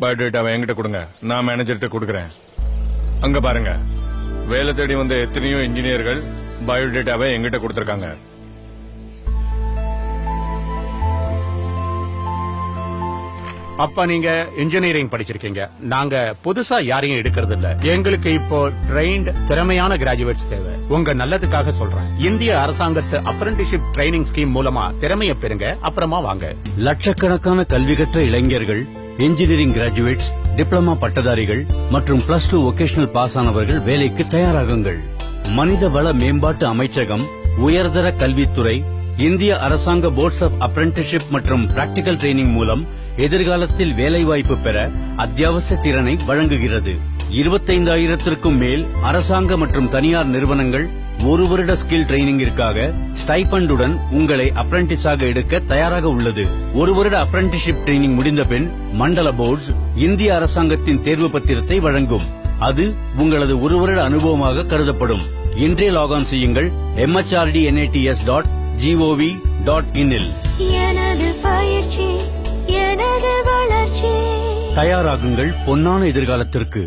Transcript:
பயோடேட்டாவை என்கிட்ட கொடுங்க. நான் மேனேஜர்கிட்ட கொடுக்குறேன். அங்க பாருங்க. வேலை தேடி வந்த எத்தனையோ இன்ஜினியர்கள் பயோடேட்டாவை என்கிட்ட கொடுத்துருக்காங்க. அப்ப நீங்க இன்ஜினியரிங் படிச்சிருக்கீங்க. நாங்க புதுசா யாரையும் எடுக்கிறது இல்ல. எங்களுக்கு இப்போ ட்ரெயின்ட் திறமையான கிராஜுவேட்ஸ் தேவை. உங்க நல்லதுக்காக சொல்றேன். இந்திய அரசாங்கத்து அப்ரண்டிஷிப் ட்ரைனிங் ஸ்கீம் மூலமா திறமைய பெறுங்க. அப்புறமா வாங்க. லட்சக்கணக்கான கல்வி கற்ற இளைஞர்கள் இன்ஜினியரிங் கிராஜுவேட்ஸ் டிப்ளமா பட்டதாரிகள் மற்றும் பிளஸ் டூ ஒகேஷனல் பாஸ் ஆனவர்கள் வேலைக்கு தயாராகுங்கள். மனித வள மேம்பாட்டு அமைச்சகம் உயர்தர கல்வித்துறை இந்திய அரசாங்க போர்ட்ஸ் ஆஃப் அப்ரண்டிஸ்ஷிப் மற்றும் பிராக்டிகல் ட்ரைனிங் மூலம் எதிர்காலத்தில் வேலைவாய்ப்பு பெற அத்தியாவசிய திறனை வழங்குகிறது. இருபத்தைந்தாயிரத்திற்கும் மேல் அரசாங்க மற்றும் தனியார் நிறுவனங்கள் ஒரு வருட ஸ்கில் ட்ரைனிங்கிற்காக ஸ்டைபண்டுடன் உங்களை அப்ரண்டிஸாக எடுக்க தயாராக உள்ளது. ஒரு வருட அப்ரண்டிஸ்ஷிப் ட்ரைனிங் முடிந்த பின் மண்டல போர்ட்ஸ் இந்திய அரசாங்கத்தின் தேர்வு பத்திரத்தை வழங்கும். அது உங்களது ஒரு வருட அனுபவமாக கருதப்படும். இன்றே லாகான் செய்யுங்கள். MHRD NITS dot gov dot இன்னில் எனது பயிற்சி எனது வளர்ச்சி. தயாராகுங்கள் பொன்னான எதிர்காலத்திற்கு.